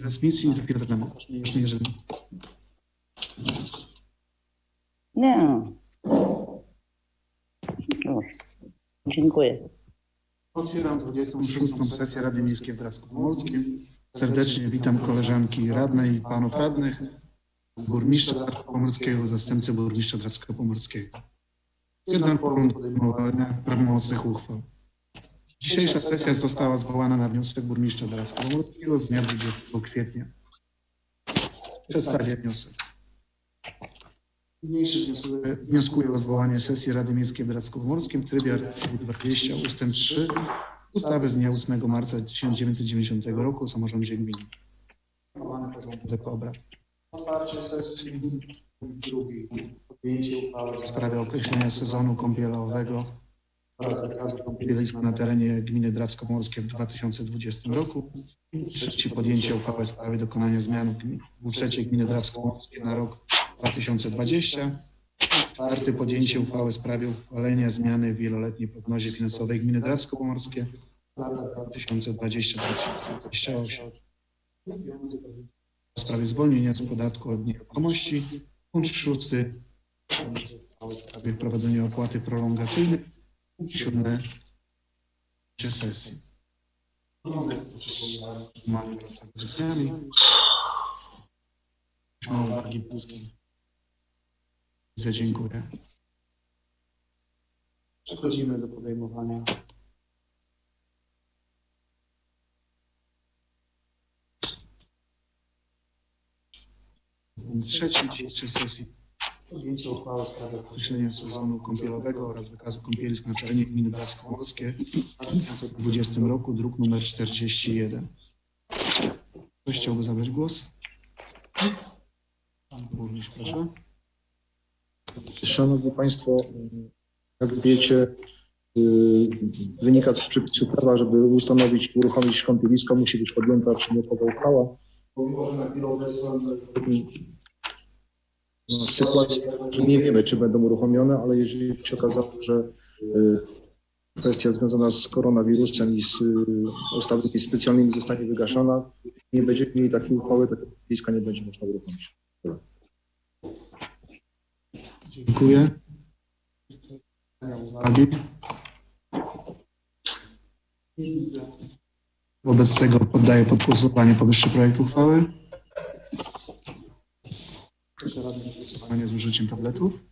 transmisji. Za chwilę zaczynamy. Mnie, jeżeli... Nie. Już. Dziękuję. Otwieram 26. sesję Rady Miejskiej w Drawsku Pomorskim. Serdecznie witam koleżanki radne i panów radnych, burmistrza Drawska Pomorskiego, zastępcę burmistrza Drawska Pomorskiego. Stwierdzam forum podejmowania prawomocnych uchwał. Dzisiejsza sesja została zwołana na wniosek burmistrza Drawska Pomorskiego z dnia 20 kwietnia. Przedstawię wniosek. Wnioskuję, o zwołanie sesji Rady Miejskiej w Drawsku Pomorskim w trybie artykułu 20 ust. 3 ustawy z dnia 8 marca 1990 roku o samorządzie gminy. Otwarcie sesji drugi. Podjęcie uchwały w sprawie określenia sezonu kąpielowego oraz wykazu na terenie gminy Drawsko-Pomorskie w 2020 roku. Trzeci podjęcie uchwały w sprawie dokonania zmian w budżecie gminy Drawsko-Pomorskie na rok 2020. Czwarty podjęcie uchwały w sprawie uchwalenia zmiany w wieloletniej prognozie finansowej gminy Drawsko-Pomorskie lata 2020-2028. W sprawie zwolnienia z podatku od nieruchomości. Punkt szósty w sprawie wprowadzenia opłaty prolongacyjnej. Siódmy czy sesji. Mamy. Proszę uwagi polskiej. Bardzo dziękuję. Przechodzimy do podejmowania. Punkt trzeci dzisiejszej sesji. Podjęcie uchwały w sprawie określenia sezonu kąpielowego oraz wykazu kąpielisk na terenie gminy Drawsko-Pomorskie w 2020 roku, druk numer 41. Ktoś chciałby zabrać głos? Pan burmistrz, proszę. Szanowni Państwo, jak wiecie, y, wynika z przepisów prawa, żeby ustanowić, uruchomić kąpielisko, musi być podjęta przedmiotowa uchwała. No, sytuacja, że nie wiemy, czy będą uruchomione, ale jeżeli się okazało, że y, kwestia związana z koronawirusem i z ustawami specjalnymi zostanie wygaszona, nie będziemy mieli takiej uchwały, takiego kąpieliska nie będzie można uruchomić. Dziękuję. Uwagi? Wobec tego poddaję pod głosowanie powyższy projekt uchwały. Proszę radnych o głosowanie z użyciem tabletów.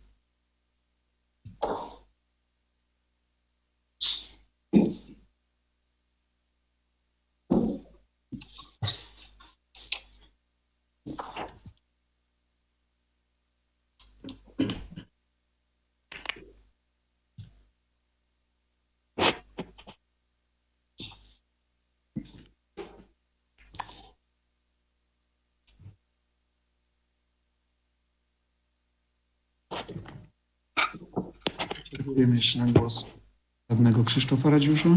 Dziękujemy jeszcze na głos radnego Krzysztofa Radziusza.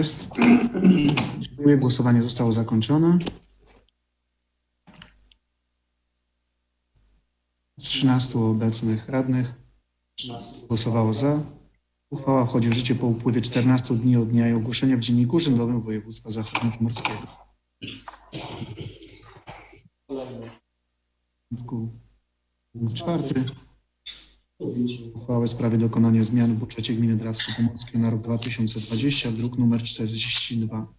Jest. Dziękuję. Głosowanie zostało zakończone. 13 obecnych radnych głosowało za. Uchwała wchodzi w życie po upływie 14 dni od dnia jej ogłoszenia w Dzienniku Urzędowym Województwa Zachodniopomorskiego. Punkt czwarty. Uchwałę w sprawie dokonania zmian w budżecie gminy Drawsko-Pomorskie na rok 2020, druk numer 42.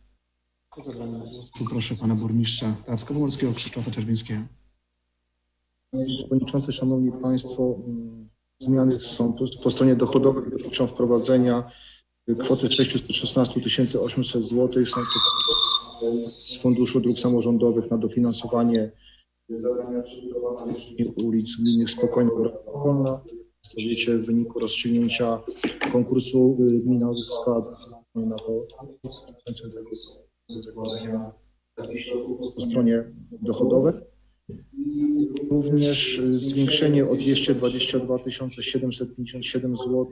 Tu proszę pana burmistrza Drawsko-Pomorskiego Krzysztofa Czerwińskiego. Panie Przewodniczący, Szanowni Państwo, mm, zmiany są po, po stronie dochodowej dotyczą wprowadzenia kwoty 616 800 zł. Są to z Funduszu Dróg Samorządowych na dofinansowanie zadania przebudowania ulic gminnych Spokojna Wolna. Wiecie, w wyniku rozstrzygnięcia konkursu y, gmina uzyskała na to tego po stronie dochodowej. Również y, zwiększenie o 222 757 zł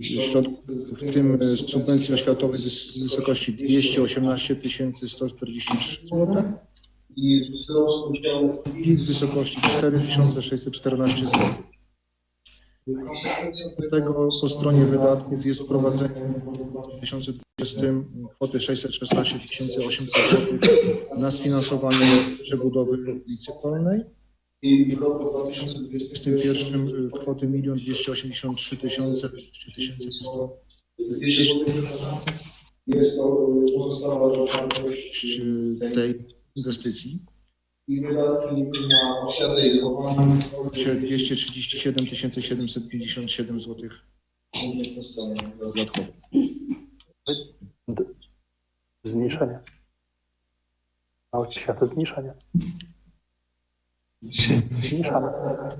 środków, w tym y, subwencji oświatowej w wysokości 218 143 zł i wzrost udziału w wysokości 4614 zł. konsekwencją Tego po stronie wydatków jest wprowadzenie w 2020 kwoty 616 800 zł na sfinansowanie przebudowy ulicy Polnej. i w roku W 2021 y, kwoty 1 283 tysiące jest to pozostała wartość y, tej inwestycji. i wydatki na oświatę i wychowanie Się 237 757 zł dodatkowo. Zmniejszenie. Na oświatę zmniejszenie. Zmniejszamy.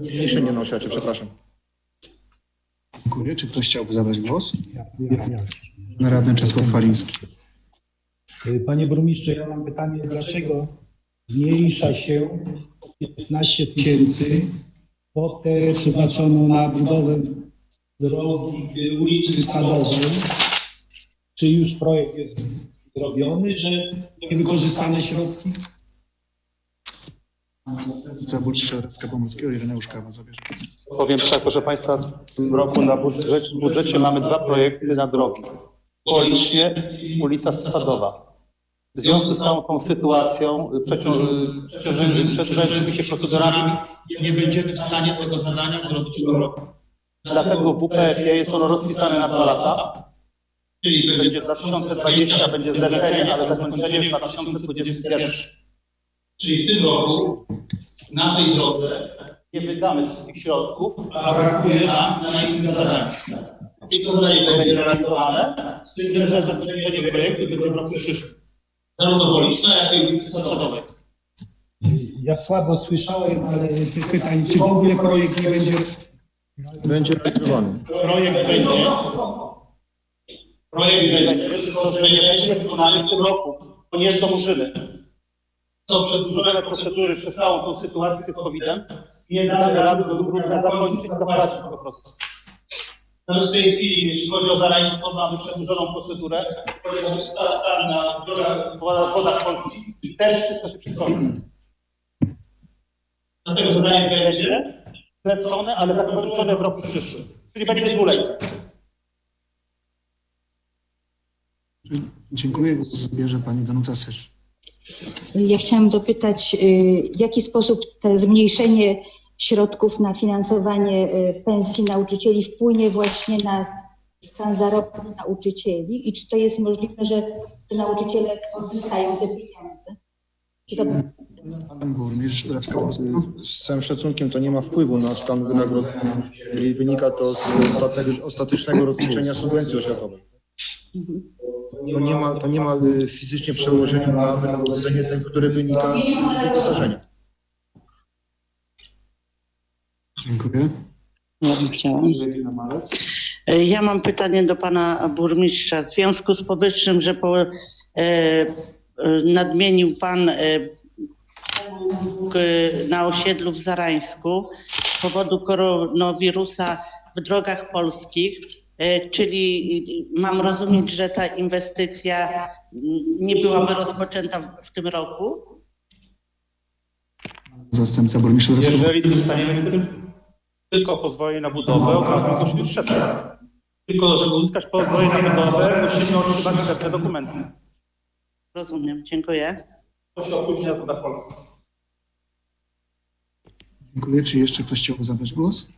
Zmniejszenie na oświacie, przepraszam. Dziękuję. Czy ktoś chciałby zabrać głos? Radny Czesław Faliński. Panie burmistrzu, ja mam pytanie, dlaczego zmniejsza się o 15 tysięcy kwotę przeznaczoną na budowę drogi y, ulicy Sadowej? Czy już projekt jest zrobiony, że niewykorzystane środki? Zastępca burmistrza Radzka Pomorskiego Ireneusz Kawa zabierze. Powiem tak, proszę Państwa, w tym roku na budżecie, w budżecie mamy dwa projekty na drogi. Policznie i ulica Sadowa. W związku z całą tą sytuacją, przecią- przeciążymy się procedurami, Nie będziemy w stanie tego zadania zrobić w tym roku. dlatego w WPF-ie jest ono rozpisane na dwa lata. Czyli będzie 2020, będzie zlecenie, ale zakończenie w 2021. Czyli w tym roku na tej drodze Nie wydamy wszystkich środków, a brakuje nam na innych zadaniach. I to zadanie będzie realizowane, z tym, że zakończenie projektu będzie w roku przyszłym. Zarówno Policzna, jak i ulicy Sadowej. Ja słabo słyszałem, ale pytań, czy w ogóle projekt nie będzie, Będzie realizowany. projekt będzie, projekt będzie, Tylko, że nie będzie wykonany w tym roku, bo nie zdążymy. Są przedłużone procedury przez całą tą sytuację z COVID-em. Nie damy rady do grudnia zakończyć zapłacić po prostu. Natomiast w tej chwili, jeśli chodzi o Zarańsko, mamy przedłużoną procedurę, ponieważ tam na drogach, Woda, woda w Polsce. I też wszystko się przychodzi. dlatego zadanie będzie. Zlecone, ale zakończone w roku przyszłym. Czyli będzie dłużej. Dziękuję. Głos zabierze pani Danuta Sycz. Ja chciałam dopytać, y, w jaki sposób to zmniejszenie środków na finansowanie y, pensji nauczycieli wpłynie właśnie na stan zarobków nauczycieli i czy to jest możliwe, że nauczyciele odzyskają te pieniądze? Pan burmistrz. Z całym szacunkiem to nie ma wpływu na stan wynagrodzenia, jeżeli wynika to z ostatecznego, rozliczenia subwencji oświatowej. To nie ma, to nie ma y, fizycznie przełożenia na wynagrodzenie które wynika z z Dziękuję. Ja bym chciała. E, Ja mam pytanie do pana burmistrza. W związku z powyższym, że po, e, e, nadmienił pan e, k- na osiedlu w Zarańsku z powodu koronawirusa w drogach polskich, e, czyli mam rozumieć, że ta inwestycja nie byłaby rozpoczęta w- w tym roku? Zastępca burmistrza Jeżeli dostaniemy tyl- tylko pozwolenie na budowę, okaże się, że już szedł. Tylko, żeby uzyskać pozwolenie na budowę, musimy otrzymać pewne dokumenty. Rozumiem, dziękuję. To się opóźni na polskich. Dziękuję. Czy jeszcze ktoś chciałby zabrać głos?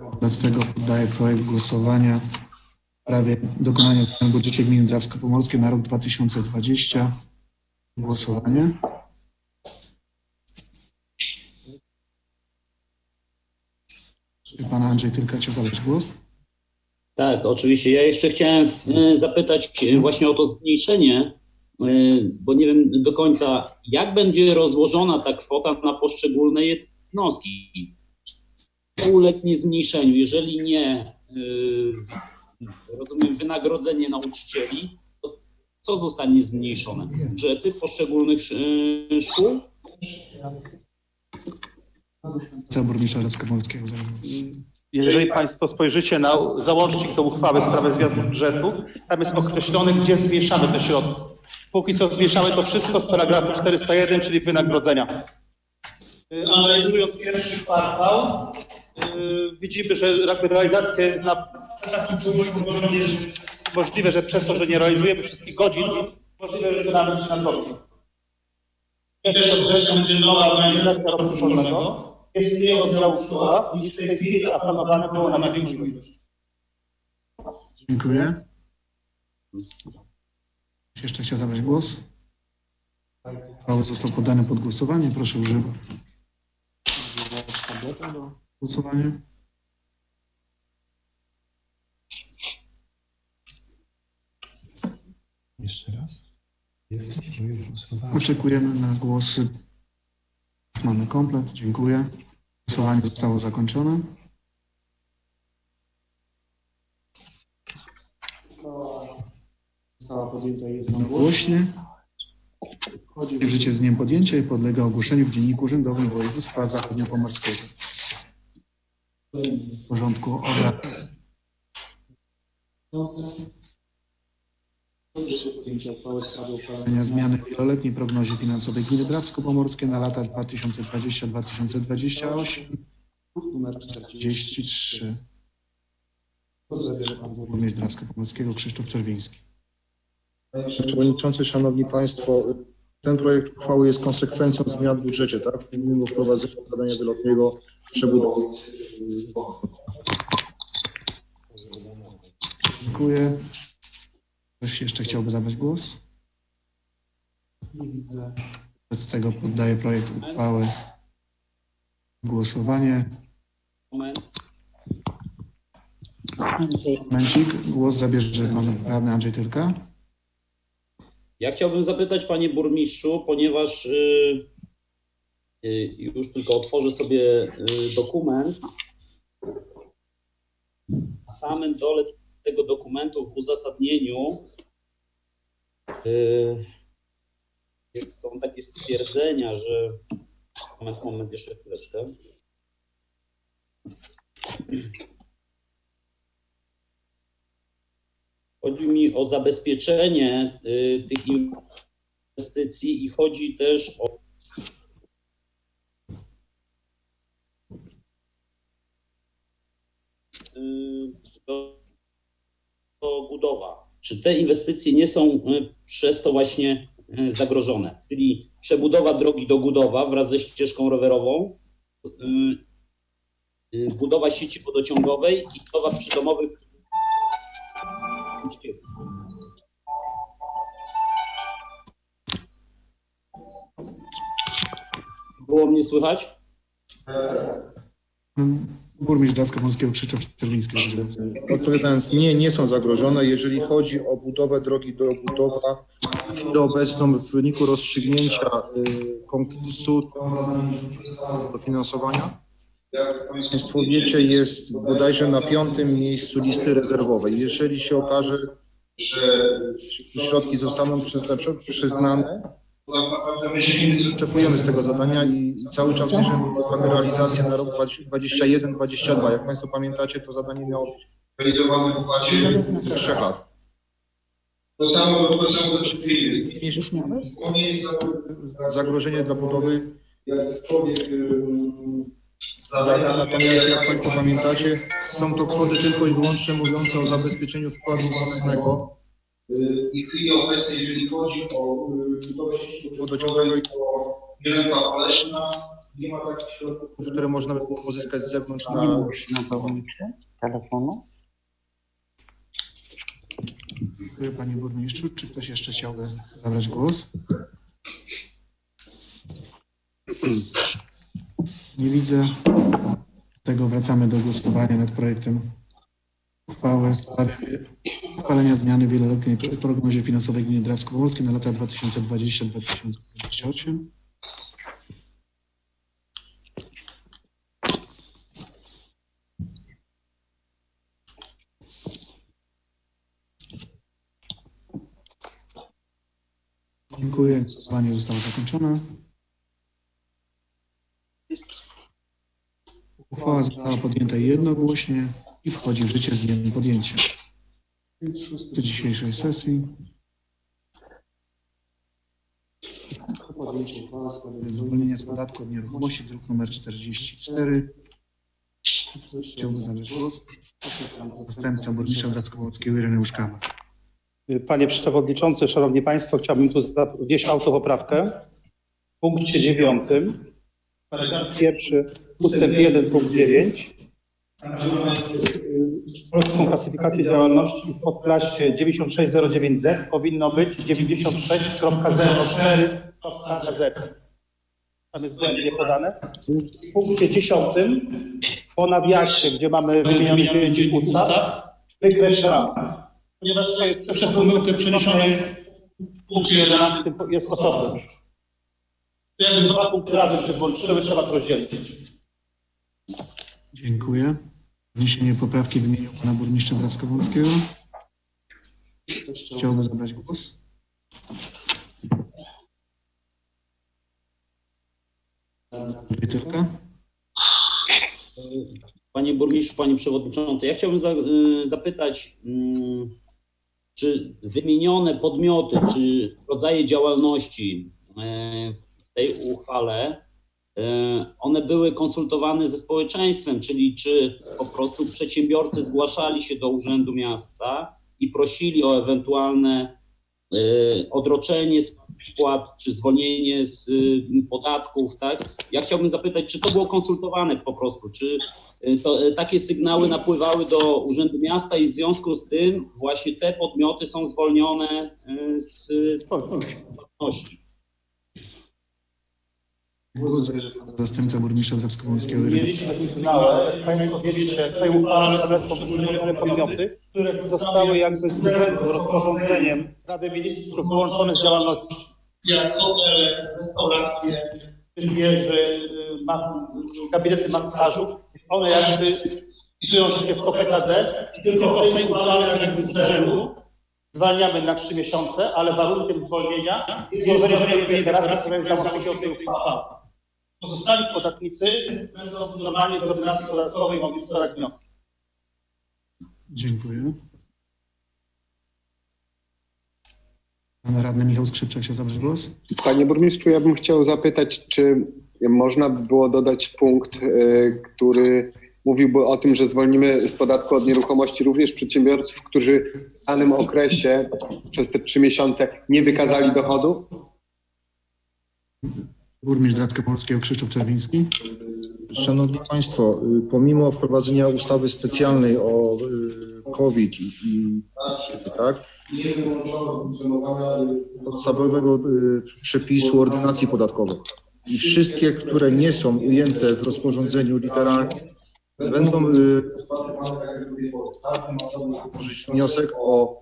Wobec tego poddaję projekt głosowania w sprawie dokonania zmian w budżecie gminy Drawsko-Pomorskie na rok 2020. Głosowanie. Czy pan Andrzej Tylka chciał zabrać głos? Tak, oczywiście. Ja jeszcze chciałem e, zapytać e, właśnie o to zmniejszenie, e, bo nie wiem do końca, jak będzie rozłożona ta kwota na poszczególne jednostki. ulegnie zmniejszeniu? Jeżeli nie, rozumiem, wynagrodzenie nauczycieli, to co zostanie zmniejszone? Budżety poszczególnych szkół? Burmistrza? Jeżeli Państwo spojrzycie na załącznik do uchwały w sprawie zmian budżetu, tam jest określone, gdzie zmniejszamy te środki. Póki co zmniejszamy to wszystko z paragrafu 401, czyli wynagrodzenia. Analizując pierwszy kwartał, y, widzimy, że realizacja jest na takim poziomie, możliwe, że przez to, że nie realizujemy wszystkich godzin, możliwe, że nawet się nadrobi. Pierwszy od września będzie nowa organizacja roku szkolnego. Jest mniej oddziałów szkoła niż w tej chwili zaplanowane było na największą ilość. Dziękuję. Ktoś jeszcze chciał zabrać głos? Uchwały został poddany pod głosowanie. Proszę używać. Głosowania. Jeszcze raz. Oczekujemy na głosy. Mamy komplet. Dziękuję. Głosowanie zostało zakończone. Została podjęta jednogłośnie. Wchodzi w życie z dniem podjęcia i podlega ogłoszeniu w Dzienniku Urzędowym Województwa Zachodniopomorskiego. W porządku obrad. Uchwalenia zmiany w wieloletniej prognozie finansowej gminy Drawsko-Pomorskie na lata 2020-2028. Numer 43. Głos zabierze pan burmistrz Drawsko-Pomorskiego Krzysztof Czerwiński. Panie Przewodniczący, Szanowni Państwo, ten projekt uchwały jest konsekwencją zmian w budżecie, tak? Mimo wprowadzenia zadania wieloletniego przebudowy. Dziękuję. Ktoś jeszcze chciałby zabrać głos? Nie widzę. Wobec tego poddaję projekt uchwały głosowanie. Moment. Andrzej. Momencik. Głos zabierze pan radny Andrzej Tylka. Ja chciałbym zapytać, panie burmistrzu, ponieważ y, y, już tylko otworzę sobie y, dokument. Na samym dole tego dokumentu w uzasadnieniu y, są takie stwierdzenia, że. Moment, moment, jeszcze chwileczkę. Chodzi mi o zabezpieczenie y, tych inwestycji i chodzi też o y, to, to budowa. Czy te inwestycje nie są y, przez to właśnie y, zagrożone? Czyli przebudowa drogi do Gudowa wraz ze ścieżką rowerową, y, budowa sieci wodociągowej i budowa przydomowych Było mnie słychać? Burmistrz Drawsko-Pomorskiego Krzysztof Czerwiński. Odpowiadając, nie, nie są zagrożone. Jeżeli chodzi o budowę drogi do Budowa, w obecną w wyniku rozstrzygnięcia y, konkursu dofinansowania, jak Państwo wiecie, jest bodajże na piątym miejscu listy rezerwowej. Jeżeli się okaże, że środki zostaną przeznaczone, przyznane, Wycofujemy z tego zadania i i cały czas bierzemy pod realizację na rok 2021-2022. Jak Państwo pamiętacie, to zadanie miało być realizowane w układzie. trzech lat. To samo, to samo do chwili. Już miałeś? Nie jest Zagrożenie dla budowy jak człowiek ym, zada. Natomiast jak Państwo pamiętacie, są to kwoty tylko i wyłącznie mówiące o zabezpieczeniu wkładu własnego i w chwili obecnej, jeżeli chodzi o y, budowę sieci wodociągowego, o Wielka Oleśna, nie ma takich środków, które można by było pozyskać z zewnątrz na telefonu. Dziękuję panie burmistrzu. Czy ktoś jeszcze chciałby zabrać głos? Nie widzę. Z tego wracamy do głosowania nad projektem uchwały w sprawie Uchwalenia zmiany w wieloletniej prognozie finansowej Gminy Drawsko-Pomorskie na lata 2020-2028. Dziękuję. Głosowanie zostało zakończone. Uchwała została podjęta jednogłośnie i wchodzi w życie z dniem podjęcia. Do dzisiejszej sesji. Zwolnienie z podatku od nieruchomości, druk nr 44. Chciałbym zabrać głos. Zastępca burmistrza Dracko-Wałockiego Ireneusz Kama. Panie Przewodniczący, Szanowni Państwo, chciałbym tu wnieść autopoprawkę. W punkcie dziewiątym, paragraf pierwszy, ustęp 1, punkt 9. Polską klasyfikację działalności w podklasie 9609Z powinno być 96.04.z. Tam jest błędnie podane. W punkcie dziesiątym, po nawiasie, gdzie mamy wymienione pięć ustaw, wykreślamy ponieważ to jest przez pomyłkę przeniesione jest w punkcie 11 jest osobny. To jakby dwa punkty razem się włączyły, trzeba to rozdzielić. Dziękuję. Wniesienie poprawki w imieniu pana burmistrza Dracko-Wałockiego. Chciałby zabrać głos. Panie burmistrzu, panie przewodniczący, ja chciałbym za, y, zapytać, mm, czy wymienione podmioty, czy rodzaje działalności e, w tej uchwale, one były konsultowane ze społeczeństwem, czyli czy po prostu przedsiębiorcy zgłaszali się do Urzędu Miasta i prosili o ewentualne e, odroczenie spłat, czy zwolnienie z y, podatków, tak? Ja chciałbym zapytać, czy to było konsultowane po prostu, czy to, takie sygnały napływały do Urzędu Miasta i w związku z tym właśnie te podmioty są zwolnione z płatności. Zastępca burmistrza Ireneusz Mieliśmy sygnały, jak Państwo wiecie, w tej uchwale są wymienione podmioty, które zostały jakby z urzędu rozporządzeniem Rady Ministrów wyłączone z działalności. Jak hotele, restauracje, wieży, mas, gabinety masażu, one jakby wpisują się w PKD i tylko w tej uchwale jakby z rzędu zwalniamy na trzy miesiące, ale warunkiem zwolnienia jest złożenie federacji, która jest zamówieniem tej uchwały. Pozostali podatnicy będą normalnie z ordynacji podatkowej mogli składać wnioski. Dziękuję. Pan radny Michał Skrzypczak chciał zabrać głos. Panie burmistrzu, ja bym chciał zapytać, czy można by było dodać punkt, y, który mówiłby o tym, że zwolnimy z podatku od nieruchomości również przedsiębiorców, którzy w danym okresie przez te trzy miesiące nie wykazali dochodu? Burmistrz Dracko-Wałockiego Krzysztof Czerwiński. Szanowni Państwo, y, pomimo wprowadzenia ustawy specjalnej o y, COVID i, i tak, podstawowego y, przepisu ordynacji podatkowej i wszystkie, które nie są ujęte w rozporządzeniu literalnie, będą złożyć wniosek o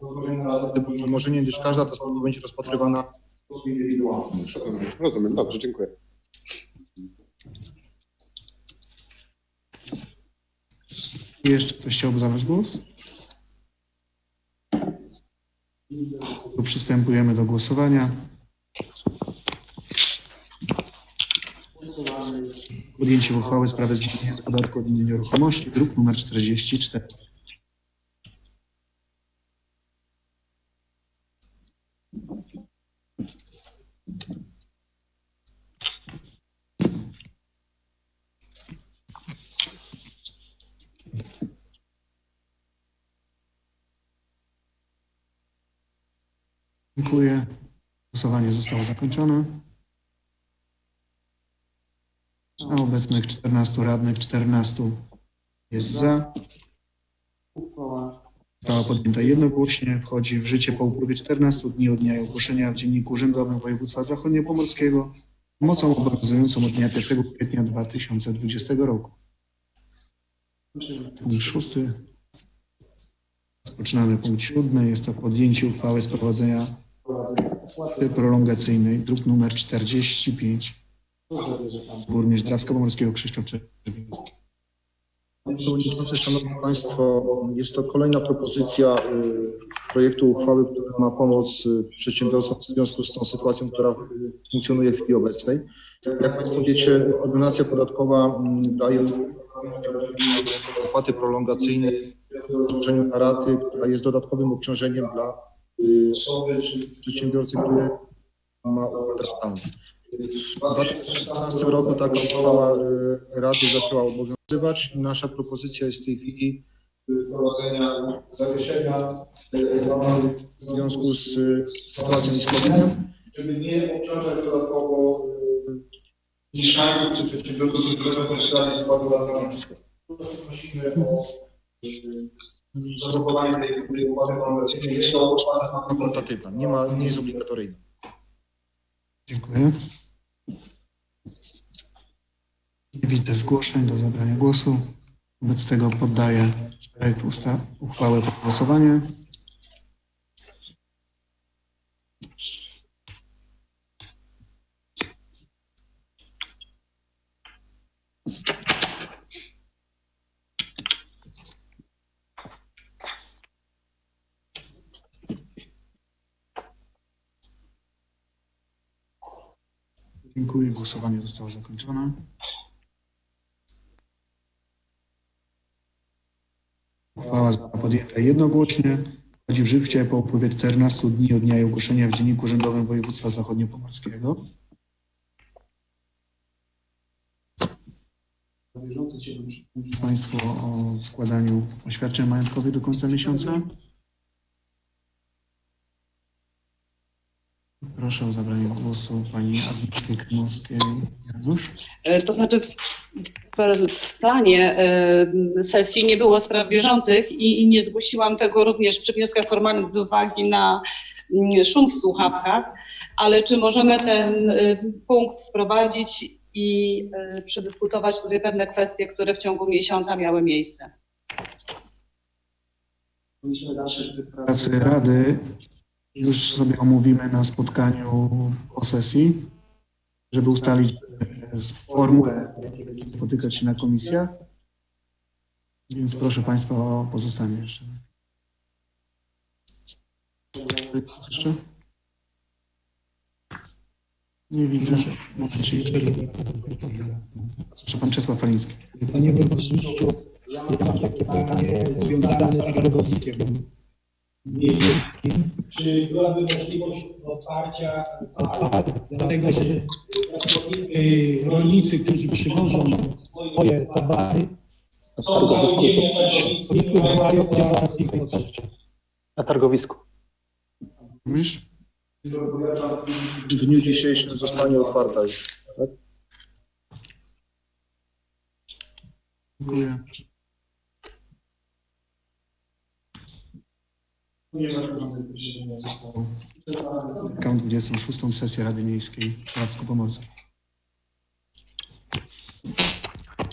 umorzenie, gdyż każda ta sprawa będzie rozpatrywana Rozumiem, rozumiem. Dobrze, dziękuję. Jeszcze ktoś chciałby zabrać głos? To przystępujemy do głosowania. Podjęcie uchwały w sprawie zwolnienia z podatku od nieruchomości, druk nr 44. Dziękuję. Głosowanie zostało zakończone. Na obecnych 14 radnych 14 jest za. Uchwała została podjęta jednogłośnie. Wchodzi w życie po upływie 14 dni od dnia ogłoszenia w Dzienniku Urzędowym Województwa Zachodniopomorskiego mocą obowiązującą od dnia 1 kwietnia 2020 roku. Punkt szósty. Rozpoczynamy punkt siódmy. Jest to podjęcie uchwały z prowadzenia opłaty prolongacyjnej, druk numer 45. Burmistrz Drawsko-Pomorskiego Krzysztof Czerwiński. Szanowni Państwo, jest to kolejna propozycja y, projektu uchwały, która ma pomóc y, przedsiębiorcom w związku z tą sytuacją, która y, funkcjonuje w chwili obecnej. Jak Państwo wiecie, ordynacja podatkowa mm, daje opłaty prolongacyjnej w na raty, która jest dodatkowym obciążeniem dla osoby czy przedsiębiorcy, który ma ratalną. W 2016 roku taka uchwała y, Rady zaczęła obowiązywać i nasza propozycja jest w tej chwili wprowadzenia zawieszenia ramach w związku z y, sytuacją z COVID-em, żeby nie obciążać dodatkowo mieszkańców czy przedsiębiorców, którzy będą korzystali z układu. Prosimy o zastosowanie tej układy konwencyjnej. Jest to fakultatywna, nie, ma, nie jest obligatoryjna. Dziękuję. Nie widzę zgłoszeń do zabrania głosu. Wobec tego poddaję projekt usta- uchwały pod głosowanie. Dziękuję. Głosowanie zostało zakończone. Uchwała została podjęta jednogłośnie. Wchodzi w życie po upływie 14 dni od dnia jej ogłoszenia w Dzienniku Urzędowym Województwa Zachodniopomorskiego. Przypomnieć Państwu o składaniu oświadczeń majątkowych do końca miesiąca. Proszę o zabranie głosu pani Agnieszkę Krymowskiej. E, To znaczy w, w, w planie e, sesji nie było spraw bieżących i, i nie zgłosiłam tego również przy wnioskach formalnych z uwagi na mm, szum w słuchawkach, ale czy możemy ten e, punkt wprowadzić i przedyskutować tutaj pewne kwestie, które w ciągu miesiąca miały miejsce? pracy Rady już sobie omówimy na spotkaniu po sesji, żeby ustalić e, formułę, jakiej spotykać się na komisjach. Więc proszę Państwa o pozostanie jeszcze. Jeszcze? Nie widzę. Momencie, jeszcze. Proszę Pan Czesław Faliński. Panie burmistrzu, ja mam takie pytanie związane z Targowskiem Miejskim. Czy byłaby możliwość otwarcia par, dlatego że pracownicy, rolnicy, którzy przywożą swoje towary, są zatrudnieni na targowisku i wpływają na targowisku. Myśl? W dniu dzisiejszym zostanie otwarta już. Dziękuję. Zamykam 26. sesję Rady Miejskiej w Krakowsku Pomorskim.